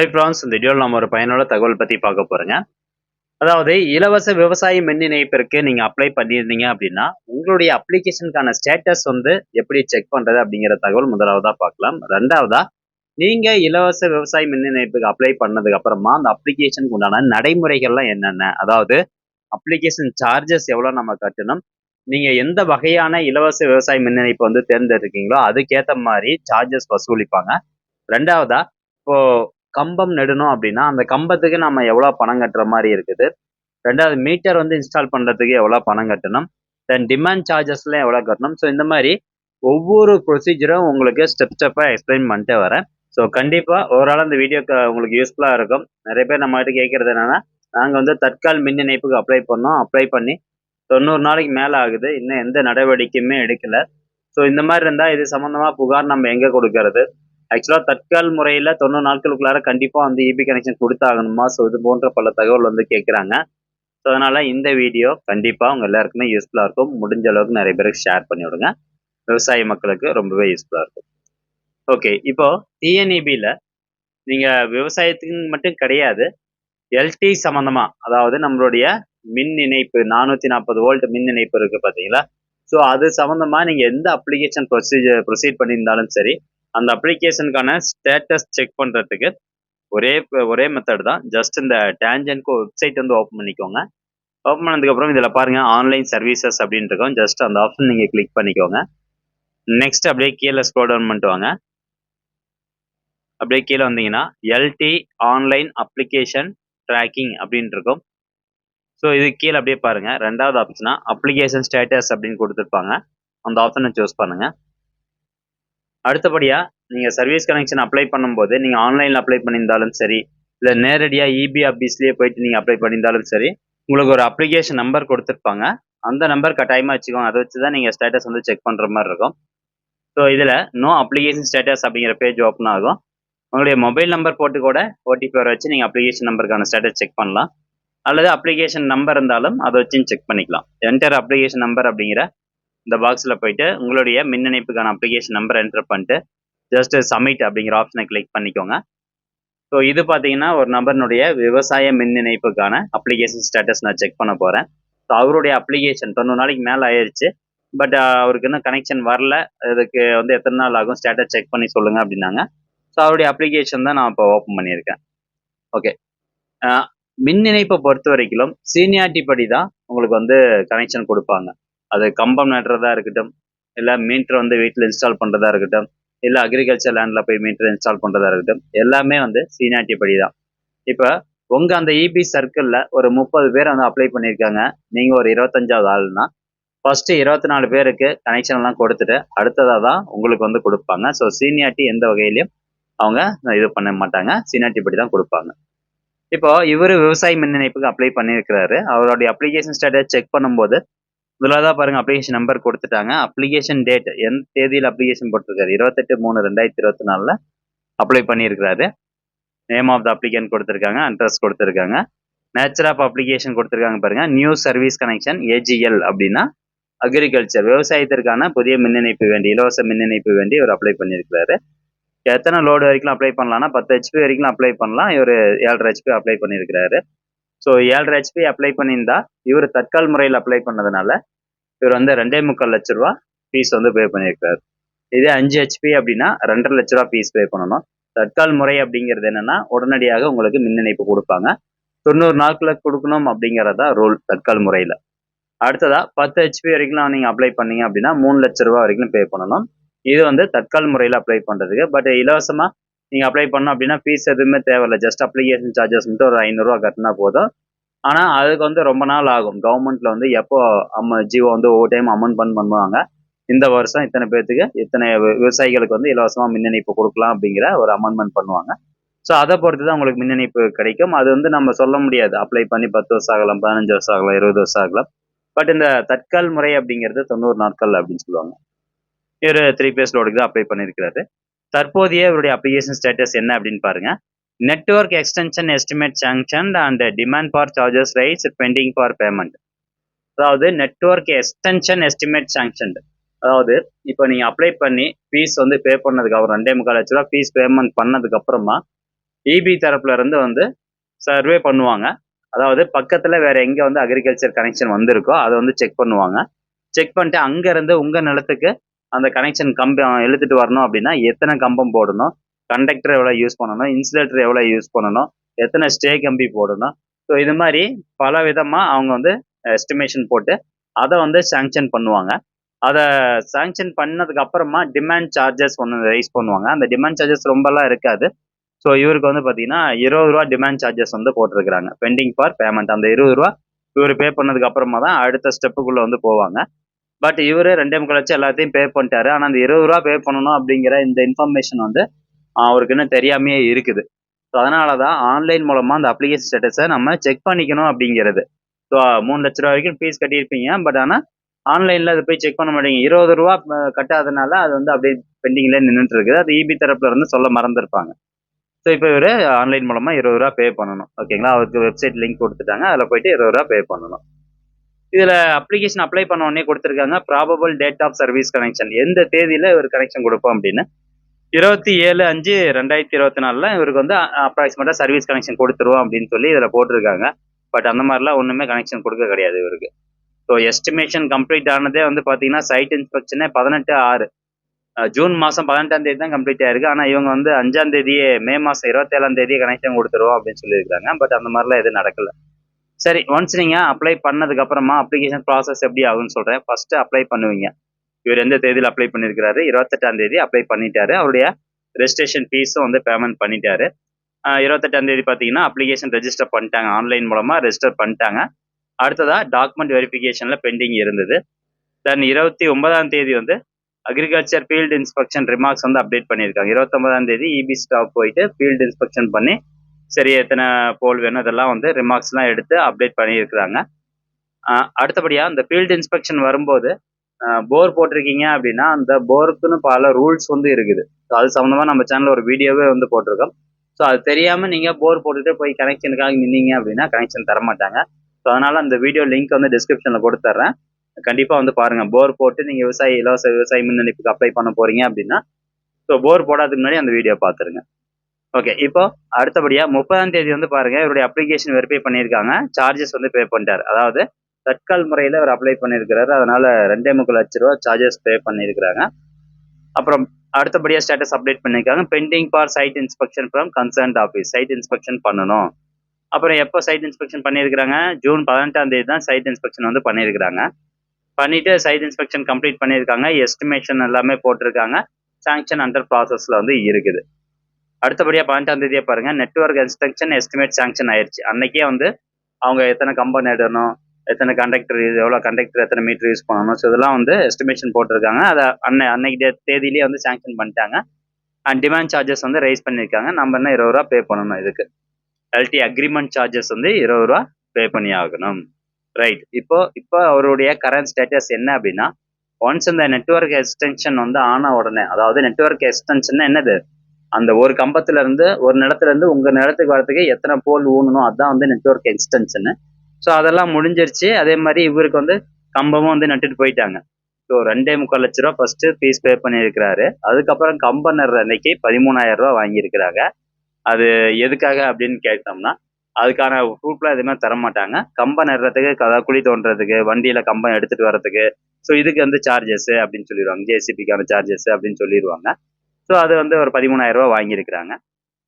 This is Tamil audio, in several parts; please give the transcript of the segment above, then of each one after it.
ஹை ஃப்ரான்ஸ் இந்த வீடியோவில் நம்ம ஒரு பயனுள்ள தகவல் பற்றி பார்க்க போகிறோங்க அதாவது இலவச விவசாய மின் இணைப்பிற்கு நீங்கள் அப்ளை பண்ணியிருந்தீங்க அப்படின்னா உங்களுடைய அப்ளிகேஷனுக்கான ஸ்டேட்டஸ் வந்து எப்படி செக் பண்ணுறது அப்படிங்கிற தகவல் முதலாவதாக பார்க்கலாம். ரெண்டாவதாக நீங்கள் இலவச விவசாய மின் இணைப்புக்கு அப்ளை பண்ணதுக்கு அப்புறமா அந்த அப்ளிகேஷனுக்கு உண்டான நடைமுறைகள்லாம் என்னென்ன? அதாவது அப்ளிகேஷன் சார்ஜஸ் எவ்வளோ நம்ம கட்டணும்? நீங்கள் எந்த வகையான இலவச விவசாய மின் இணைப்பு வந்து தேர்ந்தெடுக்கீங்களோ அதுக்கேற்ற மாதிரி சார்ஜஸ் வசூலிப்பாங்க. ரெண்டாவதா இப்போ கம்பம் நெடணும் அப்படின்னா அந்த கம்பத்துக்கு நம்ம எவ்வளோ பணம் கட்டுற மாதிரி இருக்குது. ரெண்டாவது மீட்டர் வந்து இன்ஸ்டால் பண்ணுறதுக்கு எவ்வளோ பணம் கட்டணும். தென் டிமாண்ட் சார்ஜஸ்லாம் எவ்வளோ கட்டணும். ஸோ இந்த மாதிரி ஒவ்வொரு ப்ரொசீஜரும் உங்களுக்கு ஸ்டெப் ஸ்டெப்பாக எக்ஸ்பிளைன் பண்ணிட்டு வரேன். ஸோ கண்டிப்பாக ஓவரால் இந்த வீடியோ உங்களுக்கு யூஸ்ஃபுல்லாக இருக்கும். நிறைய பேர் நம்ம கிட்ட கேட்குறது என்னென்னா நாங்கள் வந்து தற்கால் மின் இணைப்புக்கு அப்ளை பண்ணோம். அப்ளை பண்ணி தொண்ணூறு நாளைக்கு மேலே ஆகுது. இன்னும் எந்த நடவடிக்கையுமே எடுக்கலை. ஸோ இந்த மாதிரி இருந்தால் இது சம்மந்தமாக புகார் நம்ம எங்கே கொடுக்கறது? ஆக்சுவலாக தற்கால் முறையில் தொண்ணூறு நாட்களுக்குள்ளார கண்டிப்பாக வந்து இபி கனெக்ஷன் கொடுத்தாகணுமா? ஸோ இது போன்ற பல தகவல் வந்து கேட்குறாங்க ஸோ அதனால் இந்த வீடியோ கண்டிப்பாக உங்கள் எல்லாருக்குமே யூஸ்ஃபுல்லாக இருக்கும். முடிஞ்ச அளவுக்கு நிறைய பேருக்கு ஷேர் பண்ணி விடுங்க. விவசாய மக்களுக்கு ரொம்பவே யூஸ்ஃபுல்லாக இருக்கும். ஓகே இப்போ டிஎன்இபியில் நீங்கள் விவசாயத்துக்கு மட்டும் கிடையாது எல்டி சம்மந்தமாக அதாவது நம்மளுடைய மின் இணைப்பு நானூற்றி நாற்பது வோல்ட் மின் இணைப்பு இருக்குது பார்த்தீங்களா ஸோ அது சம்மந்தமாக நீங்கள் எந்த அப்ளிகேஷன் ப்ரொசீஜர் ப்ரொசீட் பண்ணியிருந்தாலும் சரி அந்த அப்ளிகேஷனுக்கான ஸ்டேட்டஸ் செக் பண்ணுறதுக்கு ஒரே ஒரே மெத்தட் தான். ஜஸ்ட் இந்த டேஞ்சன்க்கு வெப்சைட் வந்து ஓப்பன் பண்ணிக்கோங்க. ஓப்பன் பண்ணதுக்கப்புறம் இதில் பாருங்கள் ஆன்லைன் சர்வீசஸ் அப்படின்னு இருக்கும். ஜஸ்ட் அந்த ஆப்ஷன் நீங்கள் கிளிக் பண்ணிக்கோங்க. நெக்ஸ்ட் அப்படியே கீழே ஸ்க்ரோல் டவுன் பண்ணிட்டு வாங்க. அப்படியே கீழே வந்தீங்கன்னா எல்டி ஆன்லைன் அப்ளிகேஷன் ட்ராக்கிங் அப்படின்னு இருக்கும். ஸோ இது கீழே அப்படியே பாருங்கள் ரெண்டாவது ஆப்ஷனாக அப்ளிகேஷன் ஸ்டேட்டஸ் அப்படின்னு கொடுத்துருப்பாங்க. அந்த ஆப்ஷனை சூஸ் பண்ணுங்கள் அடுத்தபடியாக நீங்கள் சர்வீஸ் கனெக்ஷன் அப்ளை பண்ணும்போது நீங்கள் ஆன்லைனில் அப்ளை பண்ணியிருந்தாலும் சரி இல்லை நேரடியாக இபி ஆஃபீஸ்லேயே போயிட்டு நீங்கள் அப்ளை பண்ணியிருந்தாலும் சரி உங்களுக்கு ஒரு அப்ளிகேஷன் நம்பர் கொடுத்துருப்பாங்க. அந்த நம்பர் கட்டாயமாக வச்சுக்கோங்க. அதை வச்சு தான் நீங்கள் ஸ்டேட்டஸ் வந்து செக் பண்ணுற மாதிரி இருக்கும். ஸோ இதில் நோ அப்ளிகேஷன் ஸ்டேட்டஸ் அப்படிங்கிற பேஜ் ஓப்பன் ஆகும். உங்களுடைய மொபைல் நம்பர் போட்டு கூட ஓடிபி வர வச்சு நீங்கள் அப்ளிகேஷன் நம்பருக்கான ஸ்டேட்டஸ் செக் பண்ணலாம். அல்லது அப்ளிகேஷன் நம்பர் இருந்தாலும் அதை வச்சு செக் பண்ணிக்கலாம். என்டர் அப்ளிகேஷன் நம்பர் அப்படிங்கிற இந்த பாக்ஸில் போயிட்டு உங்களுடைய மின் இணைப்புக்கான அப்ளிகேஷன் நம்பர் என்டர் பண்ணிட்டு ஜஸ்ட் சப்மிட் அப்படிங்கிற ஆப்ஷனை கிளிக் பண்ணிக்கோங்க. ஸோ இது பார்த்தீங்கன்னா ஒரு நபர்னுடைய விவசாய மின் இணைப்புக்கான அப்ளிகேஷன் ஸ்டேட்டஸ் நான் செக் பண்ண போகிறேன் ஸோ அவருடைய அப்ளிகேஷன் தொண்ணூறு நாளைக்கு மேலே ஆயிடுச்சு பட் அவருக்கு இன்னும் கனெக்ஷன் வரல. அதுக்கு வந்து எத்தனை நாள் ஆகும்? ஸ்டேட்டஸ் செக் பண்ணி சொல்லுங்கள் அப்படின்னாங்க. ஸோ அவருடைய அப்ளிகேஷன் தான் நான் இப்போ ஓப்பன் பண்ணியிருக்கேன். ஓகே மின் இணைப்பை பொறுத்த வரைக்கும் சீனியாரிட்டி படி தான் உங்களுக்கு வந்து கனெக்ஷன் கொடுப்பாங்க. அது கம்பம் நடுறதா இருக்கட்டும் இல்லை மீட்டர் வந்து வீட்டில் இன்ஸ்டால் பண்ணுறதா இருக்கட்டும் இல்லை அக்ரிகல்ச்சர் லேண்டில் போய் மீட்டர் இன்ஸ்டால் பண்ணுறதா இருக்கட்டும் எல்லாமே வந்து சீனாட்டி படி தான் இப்போ உங்கள் அந்த இபி சர்க்கிளில் ஒரு முப்பது பேர் வந்து அப்ளை பண்ணியிருக்காங்க நீங்கள் ஒரு இருபத்தஞ்சாவது ஆள்னா ஃபஸ்ட்டு இருபத்தி நாலு பேருக்கு கனெக்ஷன்லாம் கொடுத்துட்டு அடுத்ததாக தான் உங்களுக்கு வந்து கொடுப்பாங்க. ஸோ சீனியாரிட்டி எந்த வகையிலையும் அவங்க இது பண்ண மாட்டாங்க. சீனியாரிட்டி படி தான் கொடுப்பாங்க. இப்போ இவர் விவசாய மின் இணைப்புக்கு அப்ளை பண்ணியிருக்கிறாரு அவருடைய அப்ளிகேஷன் ஸ்டேட்டஸ் செக் பண்ணும்போது முதலாவதாக பாருங்க அப்ளிகேஷன் நம்பர் கொடுத்துட்டாங்க. அப்ளிகேஷன் டேட் எந்த தேதியில் அப்ளிகேஷன் போட்டிருக்காரு. இருபத்தெட்டு மூணு ரெண்டாயிரத்தி இருபத்தி நாலில் அப்ளை பண்ணியிருக்கிறாரு நேம் ஆஃப் த அப்ளிகேன் கொடுத்துருக்காங்க அட்ரஸ் கொடுத்துருக்காங்க. நேச்சர் ஆஃப் அப்ளிகேஷன் கொடுத்துருக்காங்க பாருங்க. நியூ சர்வீஸ் கனெக்ஷன் ஏஜிஎல் அப்படின்னா அக்ரிகல்ச்சர் விவசாயத்திற்கான புதிய மின் இணைப்பு வேண்டி இலவச மின் இணைப்பு வேண்டி இவர் அப்ளை பண்ணியிருக்கிறாரு எத்தனை லோடு வரைக்கும் அப்ளை பண்ணலாம்னா பத்து ஹெச்பி வரைக்கும் அப்ளை பண்ணலாம். இவர் ஏழரை ஹெச்பி அப்ளை பண்ணியிருக்கிறாரு ஸோ ஏழரை ஹெச்பி அப்ளை பண்ணியிருந்தா இவர் தற்கால் முறையில் அப்ளை பண்ணதுனால இவர் வந்து ரெண்டே முக்கால் லட்ச ரூபா ஃபீஸ் வந்து பே பண்ணியிருக்காரு. இதே அஞ்சு ஹெச்பி அப்படின்னா ரெண்டரை லட்ச ரூபா ஃபீஸ் பே பண்ணணும். தற்கால் முறை அப்படிங்கிறது என்னன்னா உடனடியாக உங்களுக்கு மின் இணைப்பு கொடுப்பாங்க. தொண்ணூறு நாட்களில் கொடுக்கணும் அப்படிங்கிறதா ரூல் தற்கால் முறையில். அடுத்ததா பத்து ஹெச்பி வரைக்கும் நீங்கள் அப்ளை பண்ணீங்க அப்படின்னா மூணு லட்ச ரூபா வரைக்கும் பே பண்ணணும். இது வந்து தற்கால் முறையில் அப்ளை பண்ணுறதுக்கு பட் இலவசமாக நீங்கள் அப்ளை பண்ணோம் அப்படின்னா ஃபீஸ் எதுவுமே தேவையில்ல. ஜஸ்ட் அப்ளிகேஷன் சார்ஜஸ் மட்டும் ஒரு ஐநூறுரூவா கட்டினா போதும். ஆனால் அதுக்கு வந்து ரொம்ப நாள் ஆகும். கவர்மெண்ட்டில் வந்து எப்போ அம்ம ஜியோ வந்து ஒவ்வொரு டைம் அமௌண்ட் பண்ண பண்ணுவாங்க இந்த வருஷம் இத்தனை பேர்த்துக்கு இத்தனை விவசாயிகளுக்கு வந்து இலவசமாக மின் இணைப்பு கொடுக்கலாம் அப்படிங்கிற ஒரு அமெண்ட்மெண்ட் பண்ணுவாங்க. ஸோ அதை பொறுத்து தான் உங்களுக்கு மின் இணைப்பு கிடைக்கும். அது வந்து நம்ம சொல்ல முடியாது. அப்ளை பண்ணி பத்து வருஷம் ஆகலாம் பதினஞ்சு வருஷம் ஆகலாம் இருபது வருஷம் ஆகலாம். பட் இந்த தற்கால் முறை அப்படிங்கிறது தொண்ணூறு நாட்கள் அப்படின்னு சொல்லுவாங்க. இவர் த்ரீ பேஸ் லோடுக்கு அப்ளை பண்ணியிருக்கிறாரு. தற்போதைய இவருடைய அப்ளிகேஷன் ஸ்டேட்டஸ் என்ன அப்படின்னு பாருங்க. Network extension estimate sanction and demand for charges rights pending for payment அதாவது நெட்ஒர்க் எக்ஸ்டென்ஷன் எஸ்டிமேட் சாங்ஷன் அதாவது இப்போ நீங்கள் அப்ளை பண்ணி ஃபீஸ் வந்து பே பண்ணதுக்கு அப்புறம் ரெண்டே முக்கால் லட்ச ரூபா ஃபீஸ் பேமெண்ட் பண்ணதுக்கு அப்புறமா இபி தரப்புல இருந்து வந்து சர்வே பண்ணுவாங்க. அதாவது பக்கத்துல வேற எங்க வந்து அக்ரிகல்ச்சர் கனெக்ஷன் வந்திருக்கோ அதை வந்து செக் பண்ணுவாங்க. செக் பண்ணிட்டு அங்க இருந்து உங்க நிலத்துக்கு அந்த கனெக்ஷன் கம்பம் இழுத்துட்டு வரணும் அப்படின்னா எத்தனை கம்பம் போடணும்? கண்டக்டர் எவ்வளோ யூஸ் பண்ணணும்? இன்சுலேட்டர் எவ்வளோ யூஸ் பண்ணணும்? எத்தனை ஸ்டே கம்பி போடணும்? ஸோ இது மாதிரி பல விதமாக அவங்க வந்து எஸ்டிமேஷன் போட்டு அதை வந்து சாங்ஷன் பண்ணுவாங்க. அதை சாங்ஷன் பண்ணதுக்கு அப்புறமா டிமாண்ட் சார்ஜஸ் ஒன்று ரைஸ் பண்ணுவாங்க. அந்த டிமாண்ட் சார்ஜஸ் ரொம்பலாம் இருக்காது. ஸோ இவருக்கு வந்து பார்த்தீங்கன்னா இருபது ரூபா டிமாண்ட் சார்ஜஸ் வந்து போட்டிருக்கிறாங்க. பெண்டிங் ஃபார் பேமெண்ட் அந்த இருபது ரூபா இவர் பே பண்ணதுக்கு அப்புறமா தான் அடுத்த ஸ்டெப்புக்குள்ளே வந்து போவாங்க. பட் இவர் ரெண்டே முக்கால் எல்லாத்தையும் பே பண்ணிட்டாரு. ஆனால் அந்த இருபது ரூபா பே பண்ணணும் அப்படிங்கிற இந்த இன்ஃபர்மேஷன் வந்து அவருக்கு இன்னும் தெரியாமையே இருக்குது. ஸோ அதனால தான் ஆன்லைன் மூலமாக அந்த அப்ளிகேஷன் ஸ்டேட்டஸை நம்ம செக் பண்ணிக்கணும் அப்படிங்கிறது. ஸோ மூணு லட்ச ரூபா வரைக்கும் ஃபீஸ் கட்டியிருப்பீங்க. பட் ஆனால் ஆன்லைனில் அதை போய் செக் பண்ண மாட்டீங்க. இருபது ரூபா கட்டாதனால அது வந்து அப்படியே பெண்டிங்லேயே நின்றுட்டு இருக்குது. அது இபி தரப்புல இருந்து சொல்ல மறந்துருப்பாங்க. ஸோ இப்போ இவர் ஆன்லைன் மூலமாக இருபது ரூபா பே பண்ணணும். ஓகேங்களா அவருக்கு வெப்சைட் லிங்க் கொடுத்துட்டாங்க. அதில் போயிட்டு இருபது ரூபா பே பண்ணணும். இதில் அப்ளிகேஷன் அப்ளை பண்ண உடனே கொடுத்துருக்காங்க probable date of service connection எந்த தேதியில் இவர் கனெக்ஷன் கொடுப்போம் அப்படின்னு? இருபத்தி ஏழு அஞ்சு ரெண்டாயிரத்தி இருபத்தி நாலில் இவருக்கு வந்து அப்ராக்சிமேட்டாக சர்வீஸ் கனெக்ஷன் கொடுத்துருவோம் அப்படின்னு சொல்லி இதில் போட்டிருக்காங்க. பட் அந்த மாதிரிலாம் ஒன்றுமே கனெக்ஷன் கொடுக்க கிடையாது இவருக்கு. ஸோ எஸ்டிமேஷன் கம்ப்ளீட் ஆனதே வந்து பார்த்தீங்கன்னா சைட் இன்ஸ்பெக்ஷனே பதினெட்டு ஆறு. ஜூன் மாதம் பதினெட்டாம் தேதி தான் கம்ப்ளீட் ஆயிருக்கு. ஆனால் இவங்க வந்து அஞ்சாம் தேதியே மே மாதம் இருபத்தேழாம் தேதியே கனெக்ஷன் கொடுத்துருவோம் அப்படின்னு சொல்லியிருக்காங்க பட் அந்த மாதிரிலாம் எதுவும் நடக்கல. சரி ஒன்ஸ் நீங்கள் அப்ளை பண்ணதுக்கு அப்புறமா அப்ளிகேஷன் ப்ராசஸ் எப்படி ஆகும்னு சொல்கிறேன் ஃபர்ஸ்ட் அப்ளை பண்ணுவீங்க. இவர் எந்த தேதியில் அப்ளை பண்ணியிருக்கிறாரு இருபத்தெட்டாம் தேதி அப்ளை பண்ணிட்டாரு. அவருடைய ரெஜிஸ்ட்ரேஷன் ஃபீஸும் வந்து பேமெண்ட் பண்ணிட்டாரு. இருபத்தெட்டாம் தேதி பார்த்தீங்கன்னா அப்ளிகேஷன் ரெஜிஸ்டர் பண்ணிட்டாங்க. ஆன்லைன் மூலமாக ரெஜிஸ்டர் பண்ணிட்டாங்க. அடுத்ததாக டாக்குமெண்ட் வெரிஃபிகேஷனில் பெண்டிங் இருந்தது. தென் இருபத்தி ஒன்பதாம் தேதி வந்து அக்ரிகல்ச்சர் ஃபீல்டு இன்ஸ்பெக்ஷன் ரிமார்க்ஸ் வந்து அப்டேட் பண்ணியிருக்காங்க. இருபத்தொன்பதாம் தேதி இபி ஸ்டாப் போயிட்டு ஃபீல்டு இன்ஸ்பெக்ஷன் பண்ணி சரி எத்தனை போல் வேணும் இதெல்லாம் வந்து ரிமார்க்ஸ்லாம் எடுத்து அப்டேட் பண்ணியிருக்கிறாங்க. அடுத்தபடியாக அந்த இந்த ஃபீல்டு இன்ஸ்பெக்ஷன் வரும்போது போர் போட்டிருக்கீங்க அப்படின்னா அந்த போருக்குன்னு பல ரூல்ஸ் வந்து இருக்குது. ஸோ அது சம்மந்தமாக நம்ம சேனலில் ஒரு வீடியோவே வந்து போட்டிருக்கோம். ஸோ அது தெரியாமல் நீங்கள் போர் போட்டுட்டு போய் கனெக்ஷனுக்காக நின்னீங்க அப்படின்னா கனெக்ஷன் தர மாட்டாங்க ஸோ அதனால் அந்த வீடியோ லிங்க் வந்து டிஸ்கிரிப்ஷனில் கொடுத்துட்றேன் கண்டிப்பாக வந்து பாருங்கள் போர் போட்டு நீங்கள் விவசாயி இலவச விவசாய மின் இணைப்புக்கு அப்ளை பண்ண போகிறீங்க அப்படின்னா ஸோ போர் போடாததுக்கு முன்னாடி அந்த வீடியோ பார்த்துருங்க. ஓகே இப்போ அடுத்தபடியா முப்பதாம் தேதி வந்து பாருங்க இவருடைய அப்ளிகேஷன் வெரிஃபை பண்ணியிருக்காங்க. சார்ஜஸ் வந்து பே பண்ணிட்டார். அதாவது தட்கால் முறையில் அவர் அப்ளை பண்ணியிருக்கிறாரு. அதனால ரெண்டே முக்கால் லட்ச ரூபா சார்ஜஸ் பே பண்ணியிருக்கிறாங்க. அப்புறம் அடுத்தபடியாக ஸ்டேட்டஸ் அப்டேட் பண்ணியிருக்காங்க. Pending for site inspection from concerned office site inspection பண்ணணும். அப்புறம் எப்போ சைட் இன்ஸ்பெக்ஷன் பண்ணியிருக்கிறாங்க? ஜூன் பதினெட்டாம் தேதி தான் சைட் இன்ஸ்பெக்ஷன் வந்து பண்ணியிருக்கிறாங்க. பண்ணிட்டு சைட் இன்ஸ்பெக்ஷன் கம்ப்ளீட் பண்ணியிருக்காங்க. எஸ்டிமேஷன் எல்லாமே போட்டிருக்காங்க. சாங்ஷன் அண்டர் ப்ராசஸில் வந்து இருக்குது. அடுத்தபடியாக பதினெட்டாம் தேதியை பாருங்க. நெட்ஒர்க் இன்ஸ்ட்ரக்ஷன் எஸ்டிமேட் சாங்ஷன் ஆயிடுச்சு அன்னைக்கே வந்து அவங்க எத்தனை கம்பெனி இடணும் எத்தனை கண்டக்டர் எவ்வளோ கண்டக்டர் எத்தனை மீட்டர் யூஸ் பண்ணணும். ஸோ இதெல்லாம் வந்து எஸ்டிமேஷன் போட்டிருக்காங்க. அதை அன்னை அன்னைக்கு தேதியிலேயே வந்து சாங்ஷன் பண்ணிட்டாங்க. அண்ட் டிமாண்ட் சார்ஜஸ் வந்து ரைஸ் பண்ணியிருக்காங்க. நம்ம என்ன இருபது ரூபா பே பண்ணணும் இதுக்கு. எல்டி அக்ரிமெண்ட் சார்ஜஸ் வந்து இருபது ரூபா பே பண்ணி ஆகணும். ரைட் இப்போ இப்போ அவருடைய கரண்ட் ஸ்டேட்டஸ் என்ன அப்படின்னா ஒன்ஸ் இந்த நெட்வொர்க் எக்ஸ்டென்ஷன் வந்து ஆன உடனே அதாவது நெட்வொர்க் எக்ஸ்டென்ஷன் என்னது? அந்த ஒரு கம்பத்துல இருந்து ஒரு நிலத்துல இருந்து உங்க நிலத்துக்கு வரத்துக்கு எத்தனை போல் ஊனணும் அதான் வந்து நெட்வொர்க் எக்ஸ்டென்ஷனு ஸோ அதெல்லாம் முடிஞ்சிருச்சு. அதே மாதிரி இவருக்கு வந்து கம்பமும் வந்து நட்டுட்டு போயிட்டாங்க. ஸோ ரெண்டே முக்கால் லட்ச ரூபா ஃபர்ஸ்ட் ஃபீஸ் பே பண்ணியிருக்கிறாரு. அதுக்கப்புறம் கம்பம் நடுற அன்னைக்கு பதிமூணாயிரம் ரூபா வாங்கியிருக்கிறாங்க. அது எதுக்காக அப்படின்னு கேட்டோம்னா அதுக்கான ப்ரூஃப்லாம் எதுவுமே தர மாட்டாங்க கம்பம் நடுறதுக்கு கதா குழி தோண்டுறதுக்கு வண்டியில கம்பம் எடுத்துட்டு வர்றதுக்கு. ஸோ இதுக்கு வந்து சார்ஜஸ் அப்படின்னு சொல்லிடுவாங்க. ஜேசிபிக்கான சார்ஜஸ் அப்படின்னு சொல்லிடுவாங்க. ஸோ அது வந்து ஒரு பதிமூணாயிரரூபா வாங்கியிருக்கிறாங்க.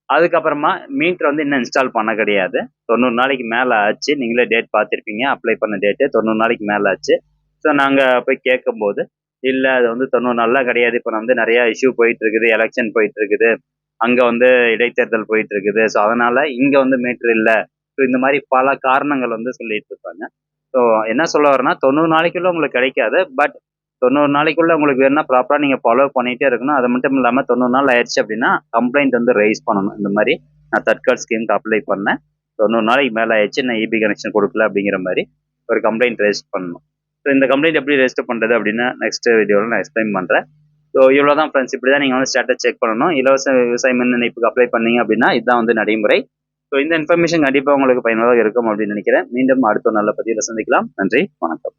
அதுக்கப்புறமா மீட்டர் வந்து இன்னும் இன்ஸ்டால் பண்ண கிடையாது. தொண்ணூறு நாளைக்கு மேலே ஆச்சு. நீங்களே டேட் பார்த்துருப்பீங்க. அப்ளை பண்ண டேட்டு தொண்ணூறு நாளைக்கு மேலே ஆச்சு. ஸோ நாங்கள் போய் கேட்கும்போது இல்லை அது வந்து தொண்ணூறு நாளாக கிடையாது. இப்போ வந்து நிறையா இஷ்யூ போயிட்டு இருக்குது எலெக்ஷன் போயிட்டு இருக்குது அங்கே வந்து இடைத்தேர்தல் போயிட்டு இருக்குது ஸோ அதனால இங்கே வந்து மீட்டர் இல்லை. ஸோ இந்த மாதிரி பல காரணங்கள் வந்து சொல்லிட்டு இருப்பாங்க ஸோ என்ன சொல்ல வரேன்னா தொண்ணூறு நாளைக்குள்ள உங்களுக்கு கிடைக்காது. பட் தொண்ணூறு நாளைக்குள்ள உங்களுக்கு வேணும்னா ப்ராப்பராக நீங்கள் ஃபாலோ பண்ணிகிட்டே இருக்கணும். அது மட்டும் இல்லாமல் தொண்ணூறு நாள் ஆயிடுச்சு அப்படின்னா கம்ப்ளைண்ட் வந்து ரைஸ் பண்ணணும். இந்த மாதிரி நான் தட்கால் ஸ்கீமுக்கு அப்ளை பண்ணேன். தொண்ணூறு நாளைக்கு மேலே ஆயிடுச்சு நான் இபி கனெக்ஷன் கொடுக்கல அப்படிங்கிற மாதிரி ஒரு கம்ப்ளைண்ட் ரெஜிஸ்டர் பண்ணணும். ஸோ இந்த கம்ப்ளைண்ட் எப்படி ரெஜிஸ்டர் பண்ணுறது அப்படின்னா நெக்ஸ்ட் வீடியோவில் நான் எக்ஸ்பிளைன் பண்ணுறேன் ஸோ இவ்வளோ தான் ஃப்ரெண்ட்ஸ் இப்படி தான் நீங்கள் வந்து ஸ்டேட்டஸ் செக் பண்ணணும். இலவச விவசாய மின் இணைப்புக்கு அப்ளை பண்ணீங்க அப்படின்னா இதுதான் வந்து நடைமுறை. ஸோ இந்த இன்ஃபர்மேஷன் கண்டிப்பாக உங்களுக்கு பயனுள்ளதாக இருக்கும் அப்படின்னு நினைக்கிறேன். மீண்டும் அடுத்த நல்ல பதிவில் சந்திக்கலாம். நன்றி வணக்கம்.